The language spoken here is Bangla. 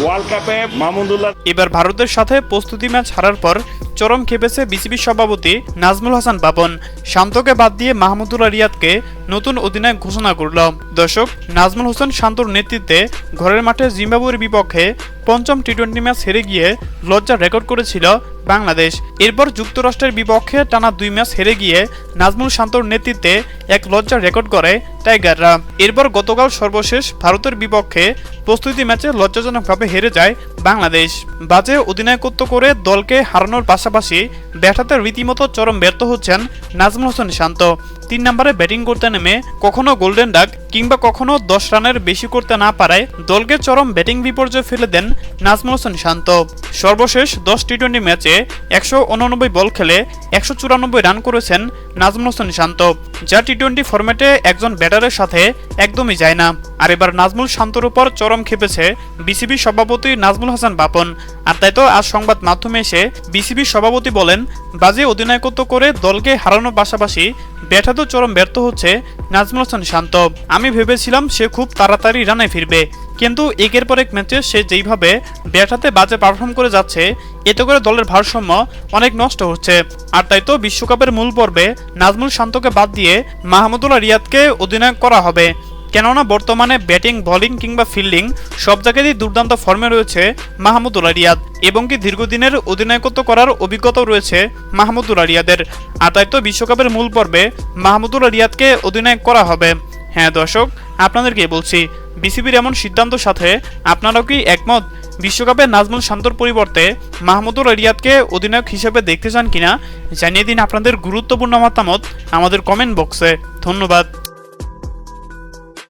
ওয়ার্ল্ড কাপে মাহমুদুল্লাহ এবার ভারতের সাথে প্রস্তুতি ম্যাচ হারার পর চরম খেপেছে বিসিবি সভাপতি নাজমুল হাসান বাপন শান্তকে বাদ দিয়ে মাহমুদুল্লাহ রিয়াদকে নতুন অধিনায়ক ঘোষণা করল। দর্শক, নাজমুল হোসেন শান্তর নেতৃত্বে ঘরের মাঠে জিম্বাবুয়ের বিপক্ষে পঞ্চম টি টোয়েন্টি ম্যাচ হেরে গিয়ে লজ্জা রেকর্ড করেছিল বাংলাদেশ। এরপর যুক্তরাষ্ট্রের বিপক্ষে টানা দুই ম্যাচ হেরে গিয়ে নাজমুল শান্তর নেতৃত্বে এক লজ্জা রেকর্ড করে টাইগাররা। এরপর গতকাল সর্বশেষ ভারতের বিপক্ষে প্রস্তুতি ম্যাচে লজ্জাজনকভাবে হেরে যায় বাংলাদেশ। বাজে অধিনায়কত্ব করে দলকে হারানোর পাশাপাশি ব্যাটাতে রীতিমতো চরম ব্যর্থ হচ্ছেন নাজমুল হোসেন শান্ত। তিন নম্বরে ব্যাটিং করতে নেমে কখনো গোল্ডেন ডাক কিংবা কখনো দশ রানের বেশি করতে না পারায় দলকে চরম ব্যাটিং বিপর্যয় ফেলে দেন নাজমুল হোসেন শান্ত। সর্বশেষ দশ টি টোয়েন্টি ম্যাচে একশো উননব্বই বল খেলে একশো চুরানব্বই রান করেছেন নাজমুল হোসেন শান্ত, যা টি টোয়েন্টি ফরম্যাটে একজন ব্যাটারের সাথে একদমই যায় না। আর এবার নাজমুল শান্তর উপর চরম খেপেছে বিসিবি সভাপতি নাজমুল হাসান বাপন। আর তাই তো আজ সংবাদ মাধ্যমে এসে বিসিবি সভাপতি বলেন, বাজে অধিনায়কত্ব করে দলকে হারানোর পাশাপাশি ব্যাটাতেও চরম ব্যর্থ হচ্ছে নাজমুল হাসান শান্ত। আমি ভেবেছিলাম সে খুব তাড়াতাড়ি রানে ফিরবে, কিন্তু একের পর এক ম্যাচে সে যেইভাবে ব্যাটাতে বাজে পারফর্ম করে যাচ্ছে, এতে করে দলের ভারসাম্য অনেক নষ্ট হচ্ছে। আর তাই তো বিশ্বকাপের মূল পর্বে নাজমুল শান্তকে বাদ দিয়ে মাহমুদুল্লাহ রিয়াদকে অধিনায়ক করা হবে। কেননা বর্তমানে ব্যাটিং, বোলিং কিংবা ফিল্ডিং সব জায়গাতেই দুর্দান্ত ফর্মে রয়েছে মাহমুদুল্লাহ রিয়াদ এবং কি দীর্ঘদিনের অধিনায়কত্ব করার অভিজ্ঞতাও রয়েছে মাহমুদুল্লাহ রিয়াদের। আর তাই তো বিশ্বকাপের মূল পর্বে মাহমুদুল্লাহ রিয়াদকে অধিনায়ক করা হবে। হ্যাঁ দর্শক আপনাদেরকে বলছি, বিসিবির এমন সিদ্ধান্তের সাথে আপনারাও কি একমত? বিশ্বকাপে নাজমুল শান্তর পরিবর্তে মাহমুদুল রিয়াদকে অধিনায়ক হিসেবে দেখতে চান কিনা? জানিয়ে দিন আপনাদের গুরুত্বপূর্ণ মতামত আমাদের কমেন্ট বক্সে। ধন্যবাদ।